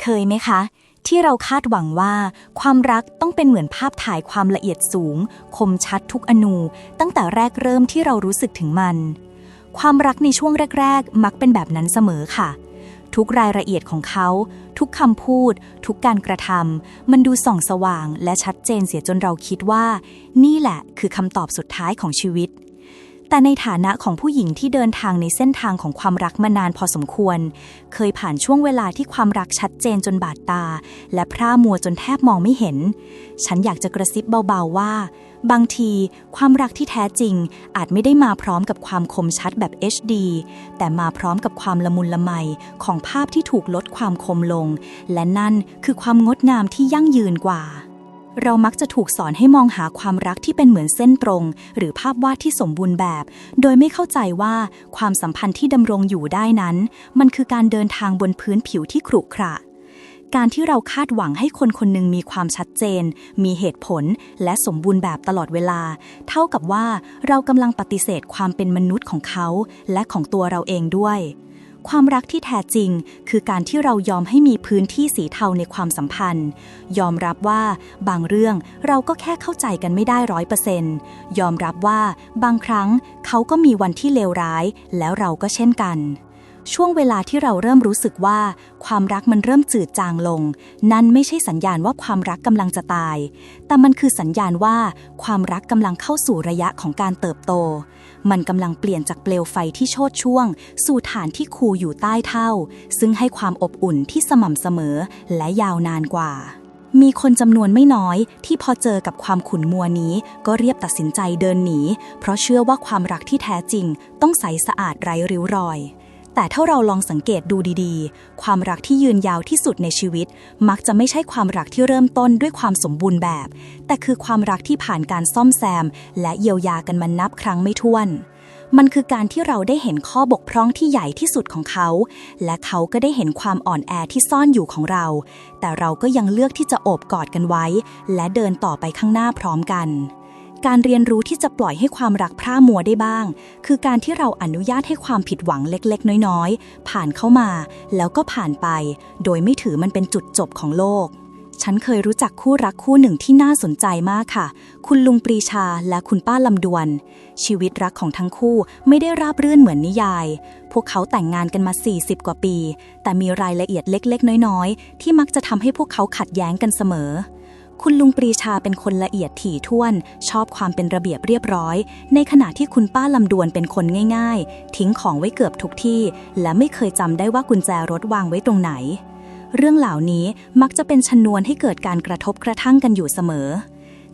เคยไหมคะ ที่เราคาดหวังว่า ความรักต้องเป็นเหมือนภาพถ่ายความละเอียดสูง คมชัดทุกอนู ตั้งแต่แรกเริ่มที่เรารู้สึกถึงมัน ความรักในช่วงแรก ๆ มักเป็นแบบนั้นเสมอค่ะ ทุกรายละเอียดของเขา ทุกคำพูด ทุกการกระทำมันดูส่องสว่าง และชัดเจนเสียจนเราคิดว่า นี่แหละ คือคำตอบสุดท้ายของชีวิต แต่ในฐานะของผู้หญิงที่เดินทางในเส้นทางของความรักมานานพอสมควร เคยผ่านช่วงเวลาที่ความรักชัดเจนจนบาดตา และพร่ามัวจนแทบมองไม่เห็น ฉันอยากจะกระซิบเบาๆว่า บางทีความรักที่แท้จริง อาจไม่ได้มาพร้อมกับความคมชัดแบบ HD แต่มาพร้อมกับความละมุนละไมของภาพที่ถูกลดความคมลง และนั่นคือความงดงามที่ยั่งยืนกว่า เรามักจะถูกสอนให้มองหาความรักที่เป็นเหมือนเส้นตรง หรือภาพวาดที่สมบูรณ์แบบ โดยไม่เข้าใจว่าความสัมพันธ์ที่ดำรงอยู่ได้นั้น มันคือการเดินทางบนพื้นผิวที่ขรุขระการที่เราคาดหวังให้คนคนหนึ่งมีความชัดเจน มีเหตุผล และสมบูรณ์แบบตลอดเวลา เท่ากับว่าเรากำลังปฏิเสธความเป็นมนุษย์ของเขา และของตัวเราเองด้วย ความรักที่แท้จริง คือการที่เรายอมให้มีพื้นที่สีเทาในความสัมพันธ์ ยอมรับว่าบางเรื่องเราก็แค่เข้าใจกันไม่ได้ร้อยเปอร์เซนต์ยอมรับว่าบางครั้งเขาก็มีวันที่เลวร้าย แล้วเราก็เช่นกัน ช่วงเวลาที่เราเริ่มรู้สึกว่า ความรักมันเริ่มจืดจางลง นั่นไม่ใช่สัญญาณว่าความรักกำลังจะตาย แต่มันคือสัญญาณว่า ความรักกำลังเข้าสู่ระยะของการเติบโต มันกำลังเปลี่ยนจากเปลวไฟที่โชดช่วง สู่ฐานที่คูอยู่ใต้เท่า ซึ่งให้ความอบอุ่นที่สม่ำเสมอและยาวนานกว่า มีคนจำนวนไม่น้อยที่พอเจอกับความขุ่นมัวนี้ ก็เรียบตัดสินใจเดินหนี เพราะเชื่อว่าความรักที่แท้จริง ต้องใสสะอาดไร้ริ้วรอย แต่ถ้าเราลองสังเกตดูดีๆ ความรักที่ยืนยาวที่สุดในชีวิต มักจะไม่ใช่ความรักที่เริ่มต้นด้วยความสมบูรณ์แบบ แต่คือความรักที่ผ่านการซ่อมแซม และเยียวยากันมานับครั้งไม่ถ้วน มันคือการที่เราได้เห็นข้อบกพร่องที่ใหญ่ที่สุดของเขา และเขาก็ได้เห็นความอ่อนแอที่ซ่อนอยู่ของเรา แต่เราก็ยังเลือกที่จะโอบกอดกันไว้ และเดินต่อไปข้างหน้าพร้อมกัน การเรียนรู้ที่จะปล่อยให้ความรักพร่ามัวได้บ้าง คือการที่เราอนุญาตให้ความผิดหวังเล็กๆ น้อยๆ ผ่านเข้ามา แล้วก็ผ่านไป โดยไม่ถือมันเป็นจุดจบของโลก ฉันเคยรู้จักคู่รักคู่หนึ่งที่น่าสนใจมากค่ะ คุณลุงปรีชาและคุณป้าลำดวน ชีวิตรักของทั้งคู่ไม่ได้ราบรื่นเหมือนนิยาย พวกเขาแต่งงานกันมา 40 กว่าปี แต่มีรายละเอียดเล็ก ๆ น้อยๆ ที่มักจะทำให้พวกเขาขัดแย้งกันเสมอ คุณลุงปรีชาเป็นคนละเอียดถี่ถ้วน ชอบความเป็นระเบียบเรียบร้อย ในขณะที่คุณป้าลำดวนเป็นคนง่าย ๆ ทิ้งของไว้เกือบทุกที่ และไม่เคยจำได้ว่ากุญแจรถวางไว้ตรงไหน เรื่องเหล่านี้มักจะเป็นชนวนให้เกิดการกระทบกระทั่งกันอยู่เสมอ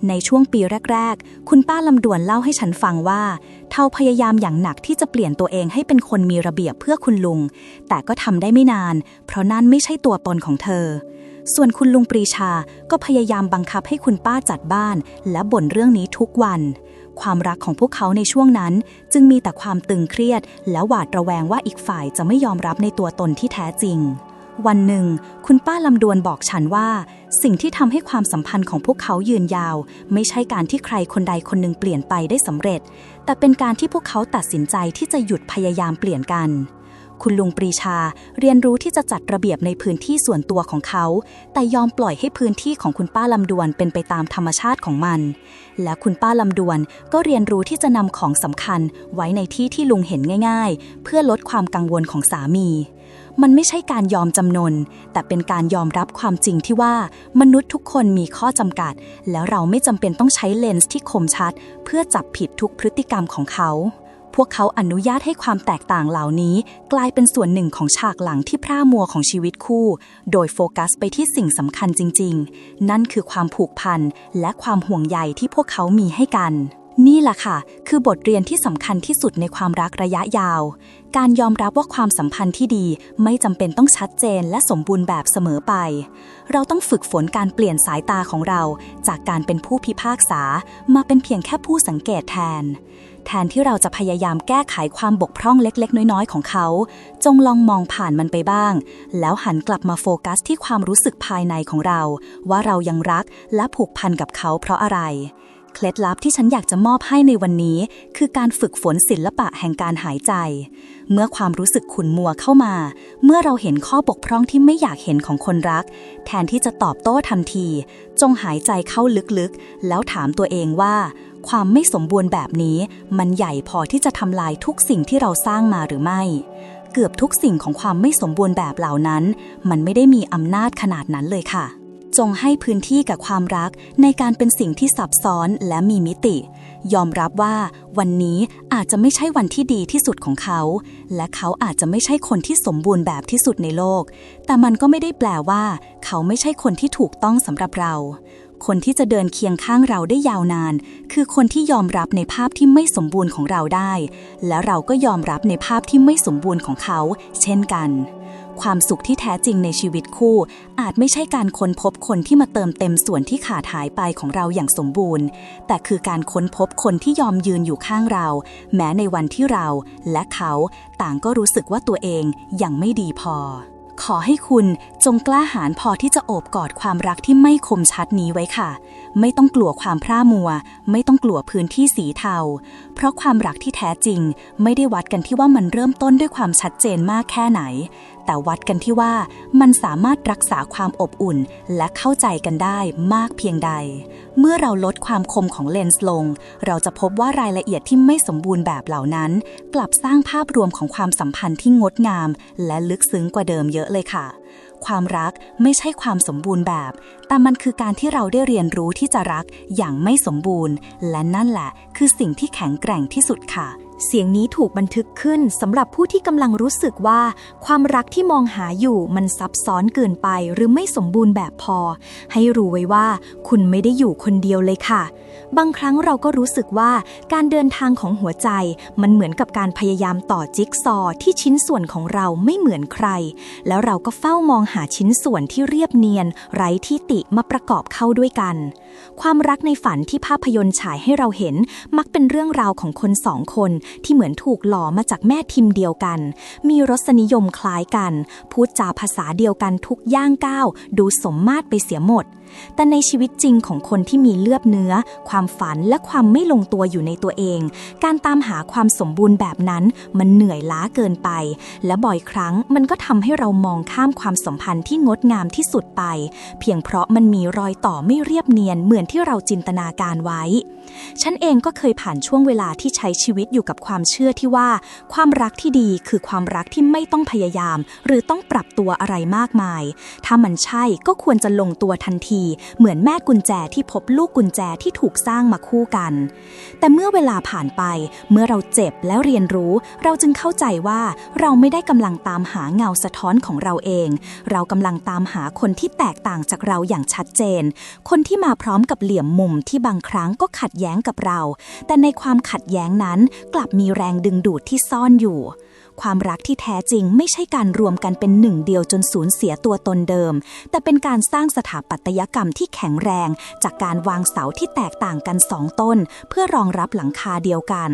ในช่วงปีแรก ๆ คุณป้าลำดวนเล่าให้ฉันฟังว่า เท่าพยายามอย่างหนักที่จะเปลี่ยนตัวเองให้เป็นคนมีระเบียบเพื่อคุณลุง แต่ก็ทำได้ไม่นาน เพราะนั่นไม่ใช่ตัวตนของเธอ ส่วนคุณลุงปรีชาก็พยายามบังคับให้คุณป้าจัดบ้าน และบ่นเรื่องนี้ทุกวัน ความรักของพวกเขาในช่วงนั้น จึงมีแต่ความตึงเครียด และหวาดระแวงว่าอีกฝ่ายจะไม่ยอมรับในตัวตนที่แท้จริง วันหนึ่ง คุณป้าลำดวนบอกฉันว่า สิ่งที่ทำให้ความสัมพันธ์ของพวกเขายืนยาว ไม่ใช่การที่ใครคนใดคนหนึ่งเปลี่ยนไปได้สำเร็จ แต่เป็นการที่พวกเขาตัดสินใจที่จะหยุดพยายามเปลี่ยนกัน คุณลุงปรีชาเรียนรู้ที่จะจัดระเบียบในพื้นที่ส่วนตัวของเขา แต่ยอมปล่อยให้พื้นที่ของคุณป้าลำดวนเป็นไปตามธรรมชาติของมัน และคุณป้าลำดวนก็เรียนรู้ที่จะนำของสำคัญไว้ในที่ที่ลุงเห็นง่าย ๆ เพื่อลดความกังวลของสามีมันไม่ใช่การยอมจำนน แต่เป็นการยอมรับความจริงที่ว่า มนุษย์ทุกคนมีข้อจำกัด แล้วเราไม่จำเป็นต้องใช้เลนส์ที่คมชัด เพื่อจับผิดทุกพฤติกรรมของเขา พวกเขาอนุญาตให้ความแตกต่างเหล่านี้ กลายเป็นส่วนหนึ่งของฉากหลังที่พร่ามัวของชีวิตคู่ โดยโฟกัสไปที่สิ่งสำคัญจริง ๆ นั่นคือความผูกพันและความห่วงใยที่พวกเขามีให้กันนี่แหละค่ะ คือบทเรียนที่สำคัญที่สุดในความรักระยะยาว การยอมรับว่าความสัมพันธ์ที่ดีไม่จำเป็นต้องชัดเจนและสมบูรณ์แบบเสมอไป เราต้องฝึกฝนการเปลี่ยนสายตาของเรา จากการเป็นผู้พิพากษา มาเป็นเพียงแค่ผู้สังเกตแทน แทนที่เราจะพยายามแก้ไขความบกพร่องเล็กๆ น้อยๆ ของเขา จงลองมองผ่านมันไปบ้าง แล้วหันกลับมาโฟกัสที่ความรู้สึกภายในของเรา ว่าเรายังรักและผูกพันกับเขาเพราะอะไรเคล็ดลับที่ฉันอยากจะมอบให้ในวันนี้ คือการฝึกฝนศิลปะแห่งการหายใจ เมื่อความรู้สึกขุ่นมัวเข้ามา เมื่อเราเห็นข้อบกพร่องที่ไม่อยากเห็นของคนรัก แทนที่จะตอบโต้ทันที จงหายใจเข้าลึกๆ แล้วถามตัวเองว่า ความไม่สมบูรณ์แบบนี้มันใหญ่พอที่จะทำลายทุกสิ่งที่เราสร้างมาหรือไม่ เกือบทุกสิ่งของความไม่สมบูรณ์แบบเหล่านั้น มันไม่ได้มีอำนาจขนาดนั้นเลยค่ะ จงให้พื้นที่กับความรักในการเป็นสิ่งที่ซับซ้อนและมีมิติ ยอมรับว่าวันนี้อาจจะไม่ใช่วันที่ดีที่สุดของเขา และเขาอาจจะไม่ใช่คนที่สมบูรณ์แบบที่สุดในโลก แต่มันก็ไม่ได้แปลว่า เขาไม่ใช่คนที่ถูกต้องสำหรับเรา คนที่จะเดินเคียงข้างเราได้ยาวนาน คือคนที่ยอมรับในภาพที่ไม่สมบูรณ์ของเราได้ และเราก็ยอมรับในภาพที่ไม่สมบูรณ์ของเขา เช่นกัน ความสุขที่แท้จริงในชีวิตคู่ อาจไม่ใช่การค้นพบคนที่มาเติมเต็มส่วนที่ขาดหายไปของเราอย่างสมบูรณ์ แต่คือการค้นพบคนที่ยอมยืนอยู่ข้างเรา แม้ในวันที่เราและเขาต่างก็รู้สึกว่าตัวเองยังไม่ดีพอ ขอให้คุณจงกล้าหาญพอที่จะโอบกอดความรักที่ไม่คมชัดนี้ไว้ค่ะ ไม่ต้องกลัวความพร่ามัว ไม่ต้องกลัวพื้นที่สีเทา เพราะความรักที่แท้จริง ไม่ได้วัดกันที่ว่ามันเริ่มต้นด้วยความชัดเจนมากแค่ไหน แต่วัดกันที่ว่ามันสามารถรักษาความอบอุ่นและเข้าใจกันได้มากเพียงใด เมื่อเราลดความคมของเลนส์ลง เราจะพบว่ารายละเอียดที่ไม่สมบูรณ์แบบเหล่านั้น กลับสร้างภาพรวมของความสัมพันธ์ที่งดงาม และลึกซึ้งกว่าเดิมเยอะเลยค่ะ ความรักไม่ใช่ความสมบูรณ์แบบ แต่มันคือการที่เราได้เรียนรู้ที่จะรักอย่างไม่สมบูรณ์ และนั่นแหละ คือสิ่งที่แข็งแกร่งที่สุดค่ะ เสียงนี้ถูกบันทึกขึ้นสำหรับผู้ที่กำลังรู้สึกว่า ความรักที่มองหาอยู่มันซับซ้อนเกินไปหรือไม่สมบูรณ์แบบพอ ให้รู้ไว้ว่า คุณไม่ได้อยู่คนเดียวเลยค่ะ บางครั้งเราก็รู้สึกว่าการเดินทางของหัวใจมันเหมือนกับการพยายามต่อจิ๊กซอว์ที่ชิ้นส่วนของเราไม่เหมือนใคร แล้วเราก็เฝ้ามองหาชิ้นส่วนที่เรียบเนียน ไร้ที่ติมาประกอบเข้าด้วยกัน ความรักในฝันที่ภาพยนตร์ฉายให้เราเห็น มักเป็นเรื่องราวของคนสองคนที่เหมือนถูกหล่อมาจากแม่ทิมเดียวกัน มีรสนิยมคล้ายกัน พูดจาภาษาเดียวกันทุกย่างก้าว ดูสมมาตรไปเสียหมดแต่ในชีวิตจริงของคนที่มีเลือดเนื้อ ความฝันและความไม่ลงตัวอยู่ในตัวเอง การตามหาความสมบูรณ์แบบนั้น มันเหนื่อยล้าเกินไป และบ่อยครั้งมันก็ทำให้เรามองข้ามความสัมพันธ์ที่งดงามที่สุดไป เพียงเพราะมันมีรอยต่อไม่เรียบเนียนเหมือนที่เราจินตนาการไว้ ฉันเองก็เคยผ่านช่วงเวลาที่ใช้ชีวิตอยู่กับความเชื่อที่ว่า ความรักที่ดีคือความรักที่ไม่ต้องพยายาม หรือต้องปรับตัวอะไรมากมาย ถ้ามันใช่ก็ควรจะลงตัวทันที เหมือนแม่กุญแจที่พบลูกกุญแจที่ถูกสร้างมาคู่กัน แต่เมื่อเวลาผ่านไป เมื่อเราเจ็บแล้วเรียนรู้ เราจึงเข้าใจว่าเราไม่ได้กำลังตามหาเงาสะท้อนของเราเอง เรากำลังตามหาคนที่แตกต่างจากเราอย่างชัดเจน คนที่มาพร้อมกับเหลี่ยมมุมที่บางครั้งก็ขัดแย้งกับเรา แต่ในความขัดแย้งนั้นกลับมีแรงดึงดูดที่ซ่อนอยู่ ความรักที่แท้จริงไม่ใช่การรวมกันเป็นหนึ่งเดียวจนสูญเสียตัวตนเดิม แต่เป็นการสร้างสถาปัตยกรรมที่แข็งแรง จากการวางเสาที่แตกต่างกันสองต้น เพื่อรองรับหลังคาเดียวกัน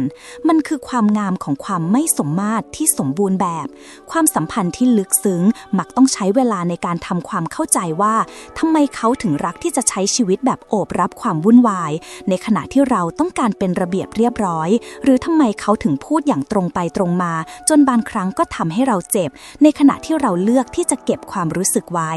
มันคือความงามของความไม่สมมาตรที่สมบูรณ์แบบ ความสัมพันธ์ที่ลึกซึ้ง มักต้องใช้เวลาในการทำความเข้าใจว่าทำไมเขาถึงรักที่จะใช้ชีวิตแบบโอบรับความวุ่นวาย ในขณะที่เราต้องการเป็นระเบียบเรียบร้อย หรือทำไมเขาถึงพูดอย่างตรงไปตรงมา จนบางครั้งก็ทำให้เราเจ็บ ในขณะที่เราเลือกที่จะเก็บความรู้สึกไว้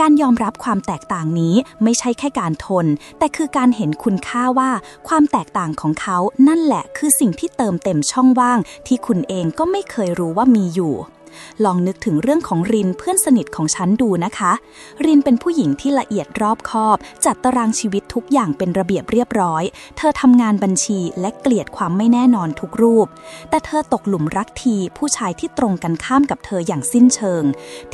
การยอมรับความแตกต่างนี้ไม่ใช่แค่การทน แต่คือการเห็นคุณค่าว่า ความแตกต่างของเขานั่นแหละคือสิ่งที่เติมเต็มช่องว่าง ที่คุณเองก็ไม่เคยรู้ว่ามีอยู่ ลองนึกถึงเรื่องของรินเพื่อนสนิทของฉันดูนะคะ รินเป็นผู้หญิงที่ละเอียดรอบคอบ จัดตารางชีวิตทุกอย่างเป็นระเบียบเรียบร้อย เธอทำงานบัญชีและเกลียดความไม่แน่นอนทุกรูป แต่เธอตกหลุมรักทีผู้ชายที่ตรงกันข้ามกับเธออย่างสิ้นเชิง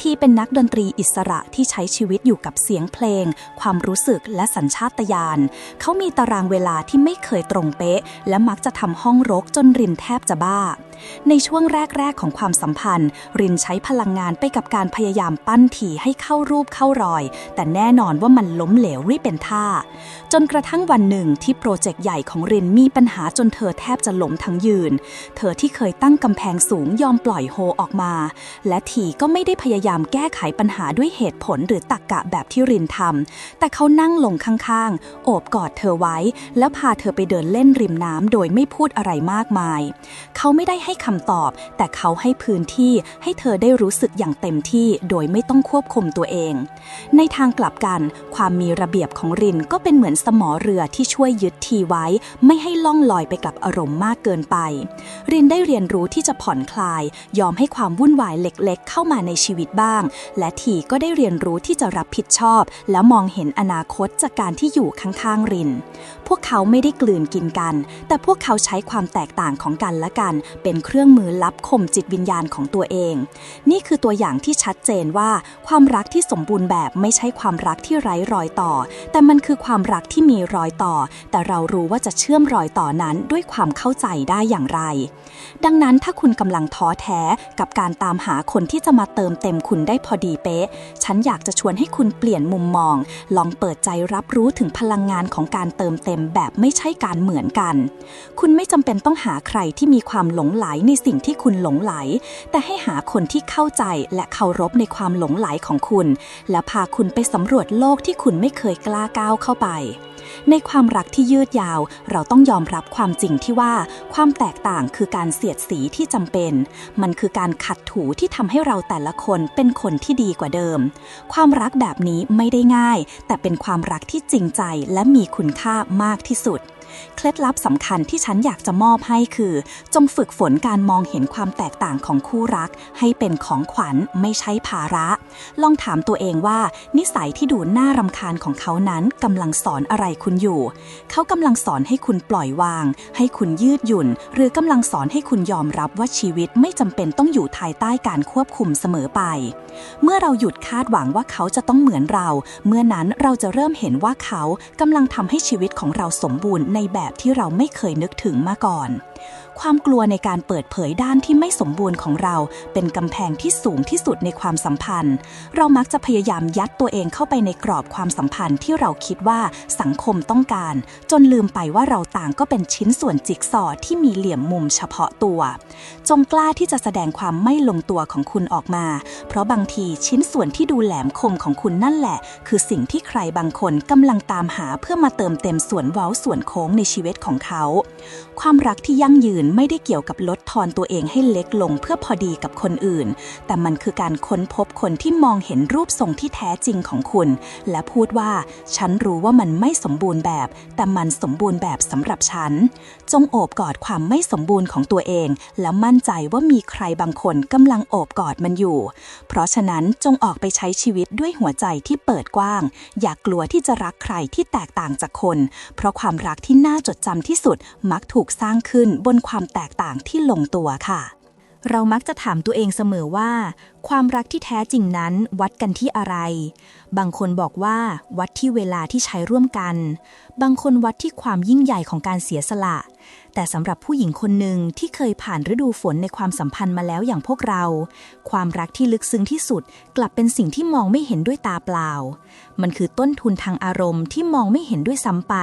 ที่เป็นนักดนตรีอิสระที่ใช้ชีวิตอยู่กับเสียงเพลง ความรู้สึกและสัญชาตญาณเขามีตารางเวลาที่ไม่เคยตรงเป๊ะ และมักจะทำห้องรกจนรินแทบจะบ้า ในช่วงแรก ๆ ของความสัมพันธ์รินใช้พลังงานไปกับการพยายามปั้นถี่ให้เข้ารูปเข้ารอย แต่แน่นอนว่ามันล้มเหลวรีบเป็นท่า จนกระทั่งวันหนึ่งที่โปรเจกต์ใหญ่ของรินมีปัญหาจนเธอแทบจะล้มทั้งยืน เธอที่เคยตั้งกำแพงสูงยอมปล่อยโฮออกมา และทีก็ไม่ได้พยายามแก้ไขปัญหาด้วยเหตุผลหรือตรรกกะแบบที่รินทำแต่เขานั่งลงข้างๆ โอบกอดเธอไว้ แล้วพาเธอไปเดินเล่นริมน้ำโดยไม่พูดอะไรมากมาย เขาไม่ได้ให้คำตอบ แต่เขาให้พื้นที่ให้เธอได้รู้สึกอย่างเต็มที่โดยไม่ต้องควบคุมตัวเอง ในทางกลับกัน ความมีระเบียบของรินก็เป็นเหมือนสมอเรือที่ช่วยยึดทีไว้ ไม่ให้ล่องลอยไปกับอารมณ์มากเกินไป รินได้เรียนรู้ที่จะผ่อนคลาย ยอมให้ความวุ่นวายเล็กๆ เข้ามาในชีวิตบ้าง และทีก็ได้เรียนรู้ที่จะรับผิดชอบ แล้วมองเห็นอนาคตจากการที่อยู่ข้างๆริน พวกเขาไม่ได้กลืนกินกัน แต่พวกเขาใช้ความแตกต่างของกันและกัน เป็นเครื่องมือลับข่มจิตวิญญาณของตัวเอง นี่คือตัวอย่างที่ชัดเจนว่าความรักที่สมบูรณ์แบบไม่ใช่ความรักที่ไร้รอยต่อ แต่มันคือความรักที่มีรอยต่อ แต่เรารู้ว่าจะเชื่อมรอยต่อนั้นด้วยความเข้าใจได้อย่างไร ดังนั้นถ้าคุณกำลังท้อแท้กับการตามหาคนที่จะมาเติมเต็มคุณได้พอดีเป๊ะ ฉันอยากจะชวนให้คุณเปลี่ยนมุมมอง ลองเปิดใจรับรู้ถึงพลังงานของการเติมเต็มแบบไม่ใช่การเหมือนกัน คุณไม่จำเป็นต้องหาใครที่มีความหลงไหลในสิ่งที่คุณหลงไหล แต่ให้หาคนที่เข้าใจและเคารพในความหลงไหลของคุณ และพาคุณไปสำรวจโลกที่คุณไม่เคยกล้าก้าวเข้าไป ในความรักที่ยืดยาว เราต้องยอมรับความจริงที่ว่า ความแตกต่างคือการเสียดสีที่จำเป็น มันคือการขัดถูที่ทำให้เราแต่ละคนเป็นคนที่ดีกว่าเดิม ความรักแบบนี้ไม่ได้ง่าย แต่เป็นความรักที่จริงใจและมีคุณค่ามากที่สุด เคล็ดลับสำคัญที่ฉันอยากจะมอบให้คือ จงฝึกฝนการมองเห็นความแตกต่างของคู่รัก ให้เป็นของขวัญไม่ใช่ภาระ ลองถามตัวเองว่า นิสัยที่ดูน่ารำคาญของเขานั้นกำลังสอนอะไรคุณอยู่ เขากำลังสอนให้คุณปล่อยวาง ให้คุณยืดหยุ่น หรือกำลังสอนให้คุณยอมรับว่าชีวิตไม่จำเป็นต้องอยู่ภายใต้การควบคุมเสมอไป เมื่อเราหยุดคาดหวังว่าเขาจะต้องเหมือนเรา เมื่อนั้นเราจะเริ่มเห็นว่าเขากำลังทำให้ชีวิตของเราสมบูรณ์ในแบบที่เราไม่เคยนึกถึงมาก่อน ความกลัวในการเปิดเผยด้านที่ไม่สมบูรณ์ของเรา เป็นกำแพงที่สูงที่สุดในความสัมพันธ์ เรามักจะพยายามยัดตัวเองเข้าไปในกรอบความสัมพันธ์ที่เราคิดว่าสังคมต้องการ จนลืมไปว่าเราต่างก็เป็นชิ้นส่วนจิ๊กซอที่มีเหลี่ยมมุมเฉพาะตัว จงกล้าที่จะแสดงความไม่ลงตัวของคุณออกมา เพราะบางทีชิ้นส่วนที่ดูแหลมคมของคุณนั่นแหละ คือสิ่งที่ใครบางคนกำลังตามหาเพื่อมาเติมเต็มส่วนเว้าส่วนโค้งในชีวิตของเขา ความรักที่ยั่งยืนไม่ได้เกี่ยวกับลดทอนตัวเองให้เล็กลงเพื่อพอดีกับคนอื่น แต่มันคือการค้นพบคนที่มองเห็นรูปทรงที่แท้จริงของคุณ และพูดว่าฉันรู้ว่ามันไม่สมบูรณ์แบบ แต่มันสมบูรณ์แบบสำหรับฉัน จงโอบกอดความไม่สมบูรณ์ของตัวเอง แล้วมั่นใจว่ามีใครบางคนกำลังโอบกอดมันอยู่ เพราะฉะนั้นจงออกไปใช้ชีวิตด้วยหัวใจที่เปิดกว้าง อย่ากกลัวที่จะรักใครที่แตกต่างจากคน เพราะความรักที่น่าจดจำที่สุดมักถูกสร้างขึ้นบนความแตกต่างที่ลงตัวค่ะ เรามักจะถามตัวเองเสมอว่า ความรักที่แท้จริงนั้นวัดกันที่อะไร บางคนบอกว่าวัดที่เวลาที่ใช้ร่วมกัน บางคนวัดที่ความยิ่งใหญ่ของการเสียสละ แต่สำหรับผู้หญิงคนหนึ่งที่เคยผ่านฤดูฝนในความสัมพันธ์มาแล้วอย่างพวกเรา ความรักที่ลึกซึ้งที่สุดกลับเป็นสิ่งที่มองไม่เห็นด้วยตาเปล่า มันคือต้นทุนทางอารมณ์ที่มองไม่เห็นด้วยซ้ำไป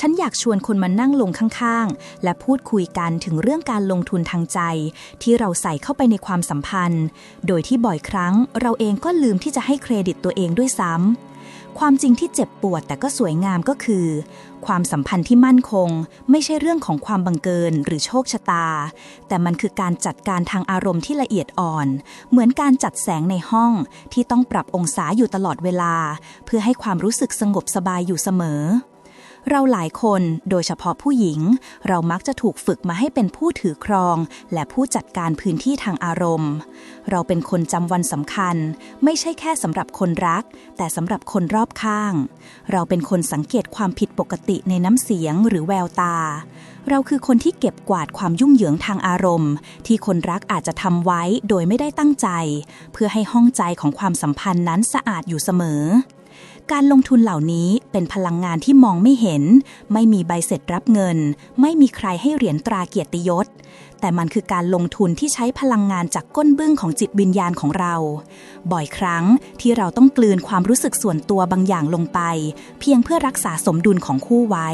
ฉันอยากชวนคนมานั่งลงข้างๆ และพูดคุยกันถึงเรื่องการลงทุนทางใจ ที่เราใส่เข้าไปในความสัมพันธ์ โดยที่บ่อยครั้งเราเองก็ลืมที่จะให้เครดิตตัวเององด้วยซ้ำความจริงที่เจ็บปวดแต่ก็สวยงามก็คือ ความสัมพันธ์ที่มั่นคง ไม่ใช่เรื่องของความบังเกินหรือโชคชะตา แต่มันคือการจัดการทางอารมณ์ที่ละเอียดอ่อน เหมือนการจัดแสงในห้องที่ต้องปรับองศาอยู่ตลอดเวลา เพื่อให้ความรู้สึกสงบสบายอยู่เสมอ เราหลายคนโดยเฉพาะผู้หญิง เรามักจะถูกฝึกมาให้เป็นผู้ถือครอง และผู้จัดการพื้นที่ทางอารมณ์ เราเป็นคนจำวันสำคัญ ไม่ใช่แค่สำหรับคนรัก แต่สำหรับคนรอบข้าง เราเป็นคนสังเกตความผิดปกติในน้ำเสียงหรือแววตา เราคือคนที่เก็บกวาดความยุ่งเหยิงทางอารมณ์ ที่คนรักอาจจะทำไว้โดยไม่ได้ตั้งใจ เพื่อให้ห้องใจของความสัมพันธ์นั้นสะอาดอยู่เสมอ การลงทุนเหล่านี้เป็นพลังงานที่มองไม่เห็น ไม่มีใบเสร็จรับเงิน ไม่มีใครให้เหรียญตราเกียรติยศ แต่มันคือการลงทุนที่ใช้พลังงานจากก้นบึ้งของจิตวิญญาณของเรา บ่อยครั้งที่เราต้องกลืนความรู้สึกส่วนตัวบางอย่างลงไป เพียงเพื่อรักษาสมดุลของคู่ไว้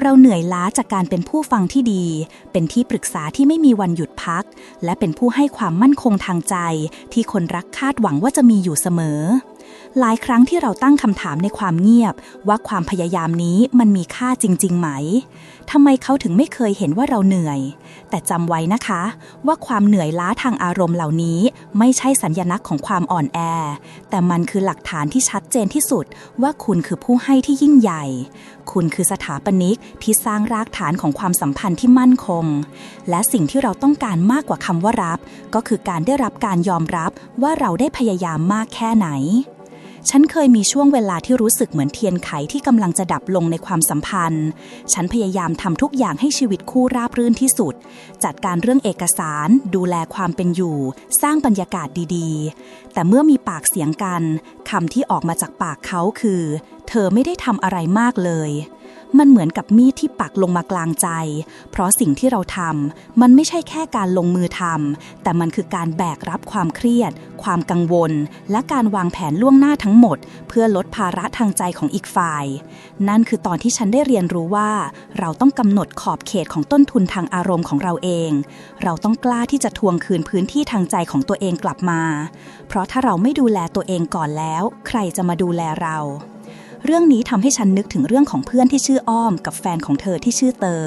เราเหนื่อยล้าจากการเป็นผู้ฟังที่ดี เป็นที่ปรึกษาที่ไม่มีวันหยุดพัก และเป็นผู้ให้ความมั่นคงทางใจ ที่คนรักคาดหวังว่าจะมีอยู่เสมอ หลายครั้งที่เราตั้งคำถามในความเงียบ ว่าความพยายามนี้มันมีค่าจริง ๆ ไหมทำไมเขาถึงไม่เคยเห็นว่าเราเหนื่อย แต่จำไว้นะคะ ว่าความเหนื่อยล้าทางอารมณ์เหล่านี้ ไม่ใช่สัญญลักษณ์ของความอ่อนแอ แต่มันคือหลักฐานที่ชัดเจนที่สุด ว่าคุณคือผู้ให้ที่ยิ่งใหญ่ คุณคือสถาปนิกที่สร้างรากฐานของความสัมพันธ์ที่มั่นคง และสิ่งที่เราต้องการมากกว่าคำว่ารับ ก็คือการได้รับการยอมรับว่าเราได้พยายามมากแค่ไหน ฉันเคยมีช่วงเวลาที่รู้สึกเหมือนเทียนไขที่กำลังจะดับลงในความสัมพันธ์ ฉันพยายามทำทุกอย่างให้ชีวิตคู่ราบรื่นที่สุด จัดการเรื่องเอกสาร ดูแลความเป็นอยู่ สร้างบรรยากาศดีๆ แต่เมื่อมีปากเสียงกันคำที่ออกมาจากปากเขาคือ เธอไม่ได้ทำอะไรมากเลย มันเหมือนกับมีดที่ปักลงมากลางใจ เพราะสิ่งที่เราทำมันไม่ใช่แค่การลงมือทำแต่มันคือการแบกรับความเครียด ความกังวล และการวางแผนล่วงหน้าทั้งหมด เพื่อลดภาระทางใจของอีกฝ่าย นั่นคือตอนที่ฉันได้เรียนรู้ว่า เราต้องกำหนดขอบเขตของต้นทุนทางอารมณ์ของเราเอง เราต้องกล้าที่จะทวงคืนพื้นที่ทางใจของตัวเองกลับมา เพราะถ้าเราไม่ดูแลตัวเองก่อนแล้ว ใครจะมาดูแลเรา เรื่องนี้ทำให้ฉันนึกถึงเรื่องของเพื่อนที่ชื่ออ้อม กับแฟนของเธอที่ชื่อเตอ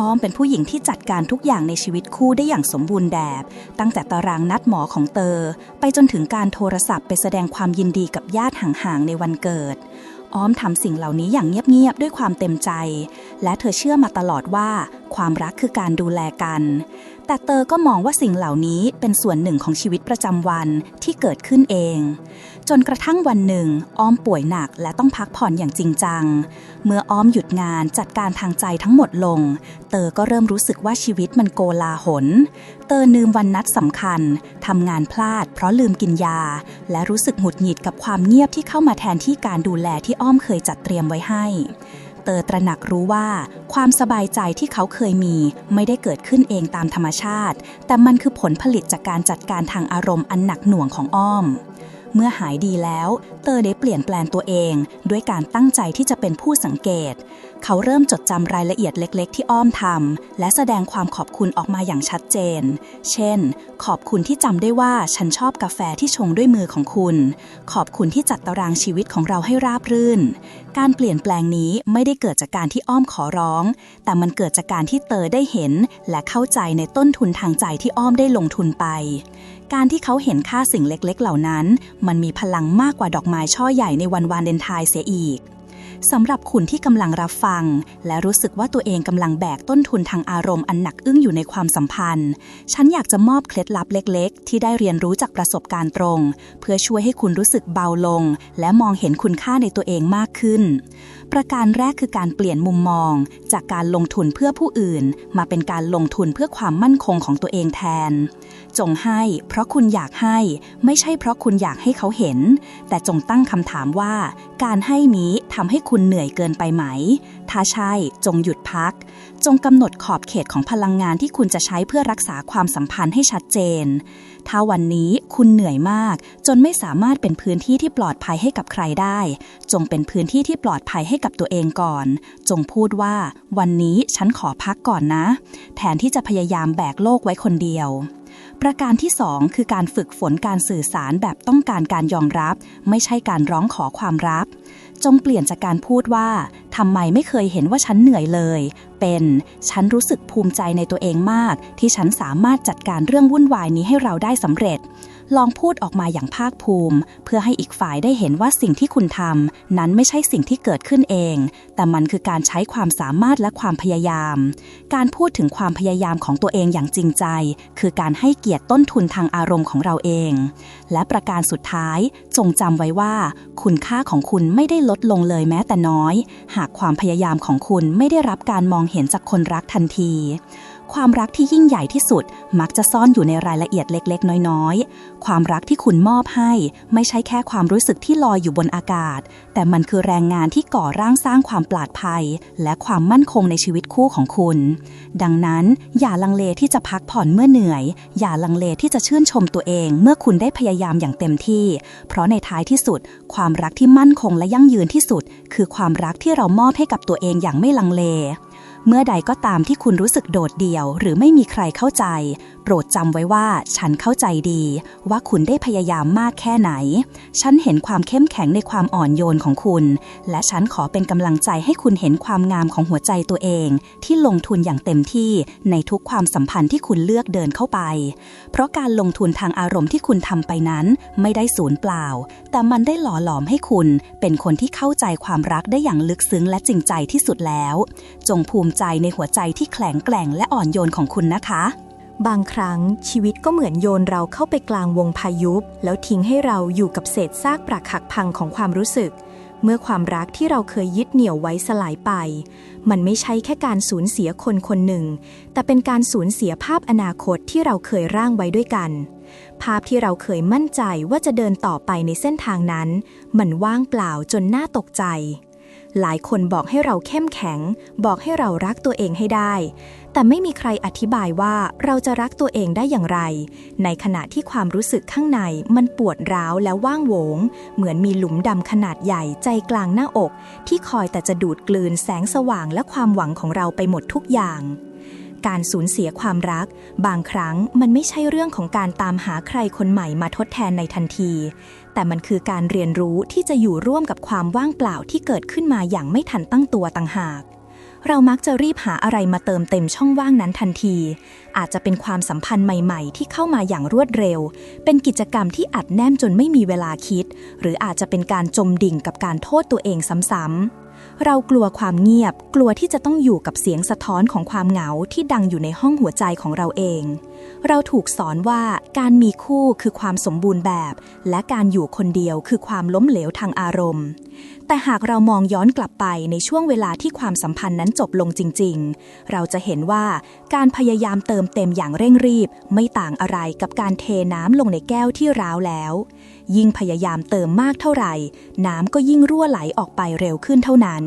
อ้อมเป็นผู้หญิงที่จัดการทุกอย่างในชีวิตคู่ได้อย่างสมบูรณ์แบบตั้งแต่ตารางนัดหมอของเตอ ไปจนถึงการโทรศัพท์ไปแสดงความยินดีกับญาติห่างๆในวันเกิด อ้อมทำสิ่งเหล่านี้อย่างเงียบๆด้วยความเต็มใจ และเธอเชื่อมาตลอดว่า ความรักคือการดูแลกัน แต่เตอก็มองว่าสิ่งเหล่านี้เป็นส่วนหนึ่งของชีวิตประจำวันที่เกิดขึ้นเอง จนกระทั่งวันหนึ่ง อ้อมป่วยหนักและต้องพักผ่อนอย่างจริงจัง เมื่ออ้อมหยุดงานจัดการทางใจทั้งหมดลง เตอก็เริ่มรู้สึกว่าชีวิตมันโกลาหล เตอลืมวันนัดสำคัญทำงานพลาด เพราะลืมกินยา และรู้สึกหงุดหงิดกับความเงียบที่เข้ามาแทนที่การดูแลที่อ้อมเคยจัดเตรียมไว้ให้เตอตระหนักรู้ว่า ความสบายใจที่เขาเคยมีไม่ได้เกิดขึ้นเองตามธรรมชาติ แต่มันคือผลผลิตจากการจัดการทางอารมณ์อันหนักหน่วงของอ้อม เมื่อหายดีแล้ว เตอได้เปลี่ยนแปลงตัวเอง ด้วยการตั้งใจที่จะเป็นผู้สังเกต เขาเริ่มจดจำรายละเอียดเล็กๆ ที่อ้อมทำและแสดงความขอบคุณออกมาอย่างชัดเจน เช่น ขอบคุณที่จำได้ว่าฉันชอบกาแฟที่ชงด้วยมือของคุณ ขอบคุณที่จัดตารางชีวิตของเราให้ราบรื่น การเปลี่ยนแปลงนี้ไม่ได้เกิดจากการที่อ้อมขอร้อง แต่มันเกิดจากการที่เตอได้เห็น และเข้าใจในต้นทุนทางใจที่อ้อมได้ลงทุนไป การที่เขาเห็นค่าสิ่งเล็กๆ เหล่านั้น มันมีพลังมากกว่าดอกไม้ช่อใหญ่ในวันวาเลนไทน์เสียอีกสำหรับคุณที่กำลังรับฟัง และรู้สึกว่าตัวเองกำลังแบกต้นทุนทางอารมณ์อันหนักอึ้งอยู่ในความสัมพันธ์ ฉันอยากจะมอบเคล็ดลับเล็ก ๆ ที่ได้เรียนรู้จากประสบการณ์ตรง เพื่อช่วยให้คุณรู้สึกเบาลง และมองเห็นคุณค่าในตัวเองมากขึ้นประการแรกคือการเปลี่ยนมุมมอง จากการลงทุนเพื่อผู้อื่น มาเป็นการลงทุนเพื่อความมั่นคงของตัวเองแทน จงให้ เพราะคุณอยากให้ ไม่ใช่เพราะคุณอยากให้เขาเห็น แต่จงตั้งคำถามว่า การให้นี้ทำให้คุณเหนื่อยเกินไปไหม ถ้าใช่ จงหยุดพัก จงกำหนดขอบเขตของพลังงานที่คุณจะใช้เพื่อรักษาความสัมพันธ์ให้ชัดเจน ถ้าวันนี้คุณเหนื่อยมาก จนไม่สามารถเป็นพื้นที่ที่ปลอดภัยให้กับใครได้ จงเป็นพื้นที่ที่ปลอดภัยให้กับตัวเองก่อน จงพูดว่า วันนี้ฉันขอพักก่อนนะ แทนที่จะพยายามแบกโลกไว้คนเดียวประการที่ 2 คือการฝึกฝนการสื่อสารแบบต้องการการยอมรับ ไม่ใช่การร้องขอความรับ จงเปลี่ยนจากการพูดว่าทำไมไม่เคยเห็นว่าฉันเหนื่อยเลย เป็น ฉันรู้สึกภูมิใจในตัวเองมาก ที่ฉันสามารถจัดการเรื่องวุ่นวายนี้ให้เราได้สำเร็จ ลองพูดออกมาอย่างภาคภูมิ เพื่อให้อีกฝ่ายได้เห็นว่าสิ่งที่คุณทำนั้นไม่ใช่สิ่งที่เกิดขึ้นเอง แต่มันคือการใช้ความสามารถและความพยายาม การพูดถึงความพยายามของตัวเองอย่างจริงใจ คือการให้เกียรติต้นทุนทางอารมณ์ของเราเอง และประการสุดท้าย จงจำไว้ว่า คุณค่าของคุณไม่ได้ลดลงเลยแม้แต่น้อย หากความพยายามของคุณไม่ได้รับการมองเห็นเห็นจากคนรักทันที ความรักที่ยิ่งใหญ่ที่สุดมักจะซ่อนอยู่ในรายละเอียดเล็ก ๆ น้อย ๆ ความรักที่คุณมอบให้ ไม่ใช่แค่ความรู้สึกที่ลอยอยู่บนอากาศ แต่มันคือแรงงานที่ก่อร่างสร้างความปลอดภัย และความมั่นคงในชีวิตคู่ของคุณ ดังนั้น อย่าลังเลที่จะพักผ่อนเมื่อเหนื่อย อย่าลังเลที่จะชื่นชมตัวเอง เมื่อคุณได้พยายามอย่างเต็มที่ เพราะในท้ายที่สุด ความรักที่มั่นคงและยั่งยืนที่สุด คือความรักที่เรามอบให้กับตัวเองอย่างไม่ลังเล เมื่อใดก็ตามที่คุณรู้สึกโดดเดี่ยว หรือไม่มีใครเข้าใจ โปรดจำไว้ว่าฉันเข้าใจดี ว่าคุณได้พยายามมากแค่ไหน ฉันเห็นความเข้มแข็งในความอ่อนโยนของคุณ และฉันขอเป็นกำลังใจให้คุณเห็นความงามของหัวใจตัวเอง ที่ลงทุนอย่างเต็มที่ในทุกความสัมพันธ์ที่คุณเลือกเดินเข้าไป เพราะการลงทุนทางอารมณ์ที่คุณทำไปนั้นไม่ได้สูญเปล่า แต่มันได้หล่อหลอมให้คุณ เป็นคนที่เข้าใจความรักได้อย่างลึกซึ้งและจริงใจที่สุดแล้ว จงภูมิใจในหัวใจที่แข็งแกร่งและอ่อนโยนของคุณนะคะ บางครั้งชีวิตก็เหมือนโยนเราเข้าไปกลางวงพายุแล้วทิ้งให้เราอยู่กับเศษซากปรักหักพังของความรู้สึก เมื่อความรักที่เราเคยยึดเหนี่ยวไว้สลายไป มันไม่ใช่แค่การสูญเสียคนคนหนึ่ง แต่เป็นการสูญเสียภาพอนาคตที่เราเคยร่างไว้ด้วยกันภาพที่เราเคยมั่นใจว่าจะเดินต่อไปในเส้นทางนั้น มันว่างเปล่าจนน่าตกใจ หลายคนบอกให้เราเข้มแข็ง บอกให้เรารักตัวเองให้ได้ แต่ไม่มีใครอธิบายว่าเราจะรักตัวเองได้อย่างไร ในขณะที่ความรู้สึกข้างในมันปวดร้าวและว่างโวง เหมือนมีหลุมดำขนาดใหญ่ใจกลางหน้าอก ที่คอยแต่จะดูดกลืนแสงสว่างและความหวังของเราไปหมดทุกอย่างการสูญเสียความรัก บางครั้งมันไม่ใช่เรื่องของการตามหาใครคนใหม่มาทดแทนในทันที แต่มันคือการเรียนรู้ที่จะอยู่ร่วมกับความว่างเปล่าที่เกิดขึ้นมาอย่างไม่ทันตั้งตัวต่างหาก เรามักจะรีบหาอะไรมาเติมเต็มช่องว่างนั้นทันที อาจจะเป็นความสัมพันธ์ใหม่ ๆ ที่เข้ามาอย่างรวดเร็ว เป็นกิจกรรมที่อัดแน่นจนไม่มีเวลาคิด หรืออาจจะเป็นการจมดิ่งกับการโทษตัวเองซ้ำๆ เรากลัวความเงียบ กลัวที่จะต้องอยู่กับเสียงสะท้อนของความเหงาที่ดังอยู่ในห้องหัวใจของเราเอง เราถูกสอนว่าการมีคู่คือความสมบูรณ์แบบ และการอยู่คนเดียวคือความล้มเหลวทางอารมณ์ แต่หากเรามองย้อนกลับไปในช่วงเวลาที่ความสัมพันธ์นั้นจบลงจริง ๆ เราจะเห็นว่าการพยายามเติมเต็มอย่างเร่งรีบ ไม่ต่างอะไรกับการเทน้ำลงในแก้วที่ร้าวแล้ว ยิ่งพยายามเติมมากเท่าไหร่ น้ำก็ยิ่งรั่วไหลออกไปเร็วขึ้นเท่านั้น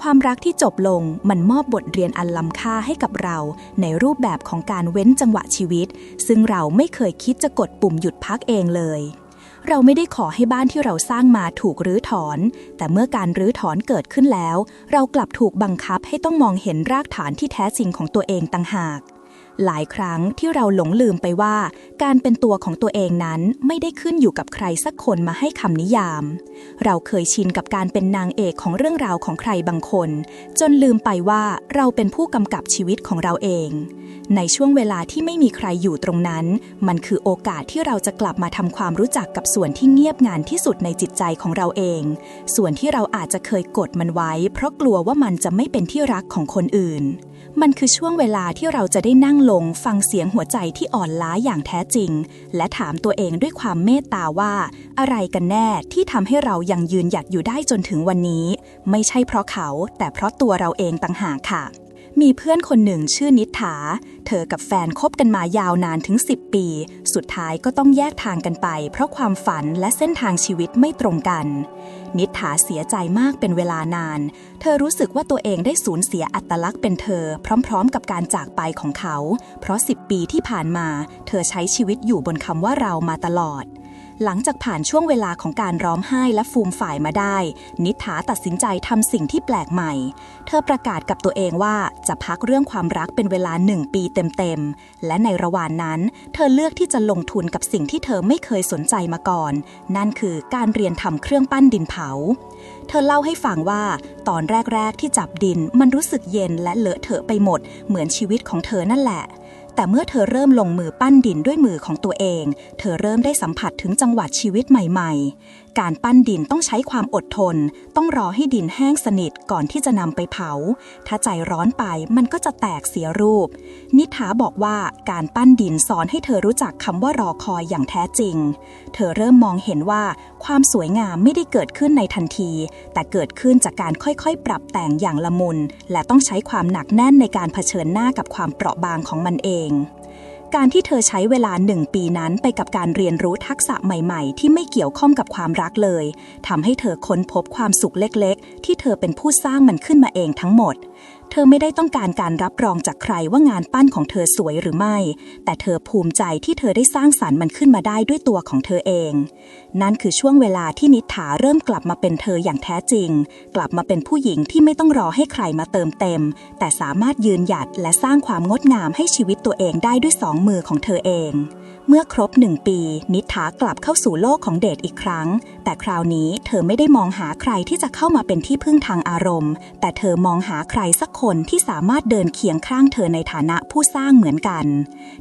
ความรักที่จบลงมันมอบบทเรียนอันล้ำค่าให้กับเรา ในรูปแบบของการเว้นจังหวะชีวิต ซึ่งเราไม่เคยคิดจะกดปุ่มหยุดพักเองเลยเราไม่ได้ขอให้บ้านที่เราสร้างมาถูกรื้อถอน แต่เมื่อการรื้อถอนเกิดขึ้นแล้ว เรากลับถูกบังคับให้ต้องมองเห็นรากฐานที่แท้จริงของตัวเองต่างหาก หลายครั้งที่เราหลงลืมไปว่า การเป็นตัวของตัวเองนั้นไม่ได้ขึ้นอยู่กับใครสักคนมาให้คำนิยาม เราเคยชินกับการเป็นนางเอกของเรื่องราวของใครบางคน จนลืมไปว่าเราเป็นผู้กำกับชีวิตของเราเอง ในช่วงเวลาที่ไม่มีใครอยู่ตรงนั้น มันคือโอกาสที่เราจะกลับมาทำความรู้จักกับส่วนที่เงียบงานที่สุดในจิตใจของเราเอง ส่วนที่เราอาจจะเคยกดมันไว้ เพราะกลัวว่ามันจะไม่เป็นที่รักของคนอื่น มันคือช่วงเวลาที่เราจะได้นั่งลงฟังเสียงหัวใจที่อ่อนล้าอย่างแท้จริง และถามตัวเองด้วยความเมตตาว่า อะไรกันแน่ที่ทำให้เรายังยืนหยัดอยู่ได้จนถึงวันนี้ ไม่ใช่เพราะเขา แต่เพราะตัวเราเองต่างหากค่ะ มีเพื่อนคนหนึ่งชื่อนิฐา เธอกับแฟนคบกันมายาวนานถึง 10 ปี สุดท้ายก็ต้องแยกทางกันไป เพราะความฝันและเส้นทางชีวิตไม่ตรงกัน นิฐาเสียใจมากเป็นเวลานาน เธอรู้สึกว่าตัวเองได้สูญเสียอัตลักษณ์เป็นเธอ พร้อมๆ กับการจากไปของเขา เพราะ 10 ปีที่ผ่านมา เธอใช้ชีวิตอยู่บนคำว่าเรามาตลอด หลังจากผ่านช่วงเวลาของการร้องไห้และฟูมฝ่ายมาได้ นิธาตัดสินใจทำสิ่งที่แปลกใหม่ เธอประกาศกับตัวเองว่าจะพักเรื่องความรักเป็นเวลาหนึ่งปีเต็มๆ และในระหว่างนั้น เธอเลือกที่จะลงทุนกับสิ่งที่เธอไม่เคยสนใจมาก่อน นั่นคือการเรียนทำเครื่องปั้นดินเผา เธอเล่าให้ฟังว่า ตอนแรกๆที่จับดินมันรู้สึกเย็นและเลอะเทอะไปหมด เหมือนชีวิตของเธอนั่นแหละ แต่เมื่อเธอเริ่มลงมือปั้นดินด้วยมือของตัวเอง เธอเริ่มได้สัมผัสถึงจังหวัดชีวิตใหม่ๆ การปั้นดินต้องใช้ความอดทน ต้องรอให้ดินแห้งสนิทก่อนที่จะนำไปเผา ถ้าใจร้อนไปมันก็จะแตกเสียรูป นิถาบอกว่าการปั้นดินสอนให้เธอรู้จักคำว่ารอคอยอย่างแท้จริง เธอเริ่มมองเห็นว่าความสวยงามไม่ได้เกิดขึ้นในทันที แต่เกิดขึ้นจากการค่อยๆ ปรับแต่งอย่างละมุน และต้องใช้ความหนักแน่นในการเผชิญหน้ากับความเปราะบางของมันเอง การที่เธอใช้เวลาหนึ่งปีนั้นไปกับการเรียนรู้ทักษะใหม่ๆ ที่ไม่เกี่ยวข้องกับความรักเลยทำให้เธอค้นพบความสุขเล็กๆ ที่เธอเป็นผู้สร้างมันขึ้นมาเองทั้งหมด เธอไม่ได้ต้องการการรับรองจากใครว่างานปั้นของเธอสวยหรือไม่ แต่เธอภูมิใจที่เธอได้สร้างสารรค์มันขึ้นมาได้ด้วยตัวของเธอเอง นั่นคือช่วงเวลาที่นิถาเริ่มกลับมาเป็นเธออย่างแท้จริง กลับมาเป็นผู้หญิงที่ไม่ต้องรอให้ใครมาเติมเต็ม แต่สามารถยืนหยัดและสร้างความงดงามให้ชีวิตตัวเองได้ด้วยสองมือของเธอเอง เมื่อครบหนึ่งปี นิถากลับเข้าสู่โลกของเดทอีกครั้ง แต่คราวนี้เธอไม่ได้มองหาใครที่จะเข้ามาเป็นที่พึ่งทางอารมณ์ แต่เธอมองหาใครสักคนที่สามารถเดินเคียงข้างเธอในฐานะผู้สร้างเหมือนกัน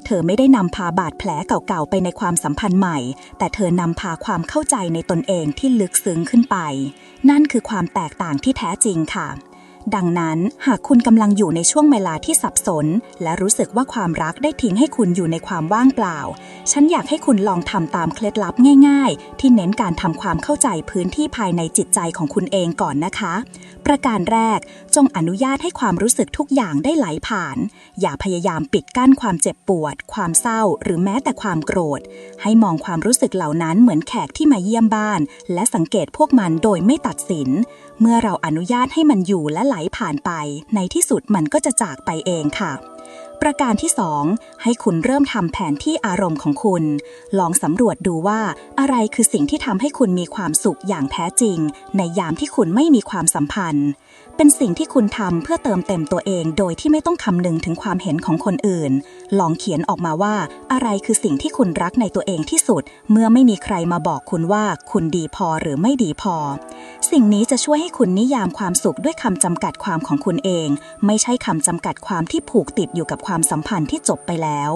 เธอไม่ได้นำพาบาดแผลเก่าๆไปในความสัมพันธ์ใหม่ แต่เธอนำพาความเข้าใจในตนเองที่ลึกซึ้งขึ้นไป นั่นคือความแตกต่างที่แท้จริงค่ะ ดังนั้นหากคุณกำลังอยู่ในช่วงเวลาที่สับสน และรู้สึกว่าความรักได้ทิ้งให้คุณอยู่ในความว่างเปล่า ฉันอยากให้คุณลองทำตามเคล็ดลับง่าย ๆ ที่เน้นการทำความเข้าใจพื้นที่ภายในจิตใจของคุณเองก่อนนะคะ ประการแรกจงอนุญาตให้ความรู้สึกทุกอย่างได้ไหลผ่าน อย่าพยายามปิดกั้นความเจ็บปวด ความเศร้า หรือแม้แต่ความโกรธ ให้มองความรู้สึกเหล่านั้นเหมือนแขกที่มาเยี่ยมบ้าน และสังเกตพวกมันโดยไม่ตัดสิน เมื่อเราอนุญาตให้มันอยู่และไหลผ่านไป ในที่สุดมันก็จะจากไปเองค่ะ ประการที่ 2 ให้คุณเริ่มทำแผนที่อารมณ์ของคุณ ลองสำรวจดูว่าอะไรคือสิ่งที่ทำให้คุณมีความสุขอย่างแท้จริง ในยามที่คุณไม่มีความสัมพันธ์เป็นสิ่งที่คุณทำเพื่อเติมเต็มตัวเองโดยที่ไม่ต้องคำนึงถึงความเห็นของคนอื่น ลองเขียนออกมาว่า อะไรคือสิ่งที่คุณรักในตัวเองที่สุด เมื่อไม่มีใครมาบอกคุณว่าคุณดีพอหรือไม่ดีพอ สิ่งนี้จะช่วยให้คุณนิยามความสุขด้วยคำจำกัดความของคุณเอง ไม่ใช่คำจำกัดความที่ผูกติดอยู่กับความสัมพันธ์ที่จบไปแล้ว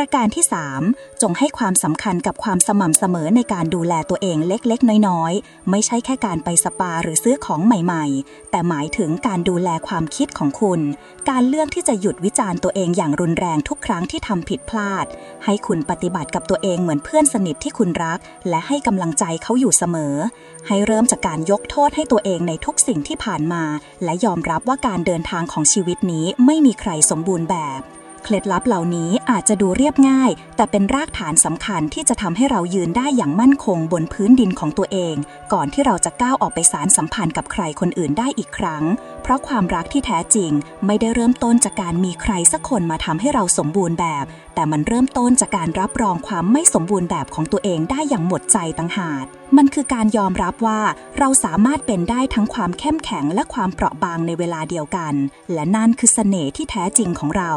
ประการที่ 3 จงให้ความสำคัญกับความสม่ำเสมอในการดูแลตัวเองเล็กๆ น้อยๆ ไม่ใช่แค่การไปสปาหรือซื้อของใหม่ๆ แต่หมายถึงการดูแลความคิดของคุณ การเลือกที่จะหยุดวิจารณ์ตัวเองอย่างรุนแรงทุกครั้งที่ทำผิดพลาด ให้คุณปฏิบัติกับตัวเองเหมือนเพื่อนสนิทที่คุณรัก และให้กำลังใจเขาอยู่เสมอ ให้เริ่มจากการยกโทษให้ตัวเองในทุกสิ่งที่ผ่านมา และยอมรับว่าการเดินทางของชีวิตนี้ไม่มีใครสมบูรณ์แบบ เคล็ดลับเหล่านี้อาจจะดูเรียบง่าย แต่เป็นรากฐานสำคัญที่จะทำให้เรายืนได้อย่างมั่นคงบนพื้นดินของตัวเอง ก่อนที่เราจะก้าวออกไปสารสัมพันธ์กับใครคนอื่นได้อีกครั้ง เพราะความรักที่แท้จริง ไม่ได้เริ่มต้นจากการมีใครสักคนมาทำให้เราสมบูรณ์แบบ แต่มันเริ่มต้นจากการรับรองความไม่สมบูรณ์แบบของตัวเองได้อย่างหมดใจต่างหากมันคือการยอมรับว่าเราสามารถเป็นได้ทั้งความเข้มแข็งและความเปราะบางในเวลาเดียวกัน และนั่นคือเสน่ห์ที่แท้จริงของเรา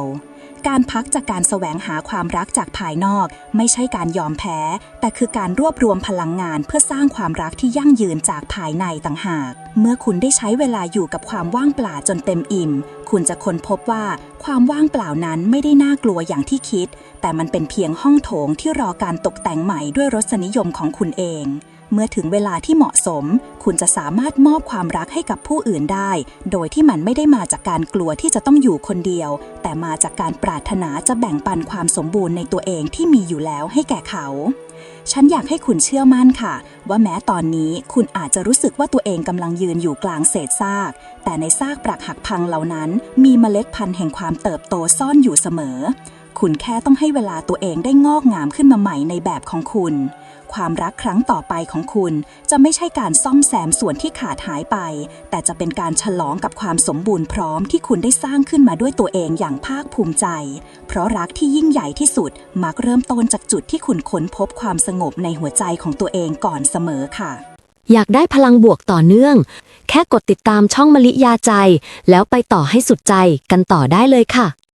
การพักจากการแสวงหาความรักจากภายนอก ไม่ใช่การยอมแพ้ แต่คือการรวบรวมพลังงานเพื่อสร้างความรักที่ยั่งยืนจากภายในต่างหาก เมื่อคุณได้ใช้เวลาอยู่กับความว่างเปล่าจนเต็มอิ่ม คุณจะค้นพบว่าความว่างเปล่านั้นไม่ได้น่ากลัวอย่างที่คิด แต่มันเป็นเพียงห้องโถงที่รอการตกแต่งใหม่ด้วยรสนิยมของคุณเอง เมื่อถึงเวลาที่เหมาะสม คุณจะสามารถมอบความรักให้กับผู้อื่นได้ โดยที่มันไม่ได้มาจากการกลัวที่จะต้องอยู่คนเดียว แต่มาจากการปรารถนาจะแบ่งปันความสมบูรณ์ในตัวเองที่มีอยู่แล้วให้แก่เขา ฉันอยากให้คุณเชื่อมั่นค่ะ ว่าแม้ตอนนี้คุณอาจจะรู้สึกว่าตัวเองกำลังยืนอยู่กลางเศษซาก แต่ในซากปรักหักพังเหล่านั้น มีเมล็ดพันธุ์แห่งความเติบโตซ่อนอยู่เสมอ คุณแค่ต้องให้เวลาตัวเองได้งอกงามขึ้นมาใหม่ในแบบของคุณ ความรักครั้งต่อไปของคุณจะไม่ใช่การซ่อมแซมส่วนที่ขาดหายไป แต่จะเป็นการฉลองกับความสมบูรณ์พร้อมที่คุณได้สร้างขึ้นมาด้วยตัวเองอย่างภาคภูมิใจ เพราะรักที่ยิ่งใหญ่ที่สุดมักเริ่มต้นจากจุดที่คุณค้นพบความสงบในหัวใจของตัวเองก่อนเสมอค่ะ อยากได้พลังบวกต่อเนื่อง แค่กดติดตามช่องมลิยาใจ แล้วไปต่อให้สุดใจกันต่อได้เลยค่ะ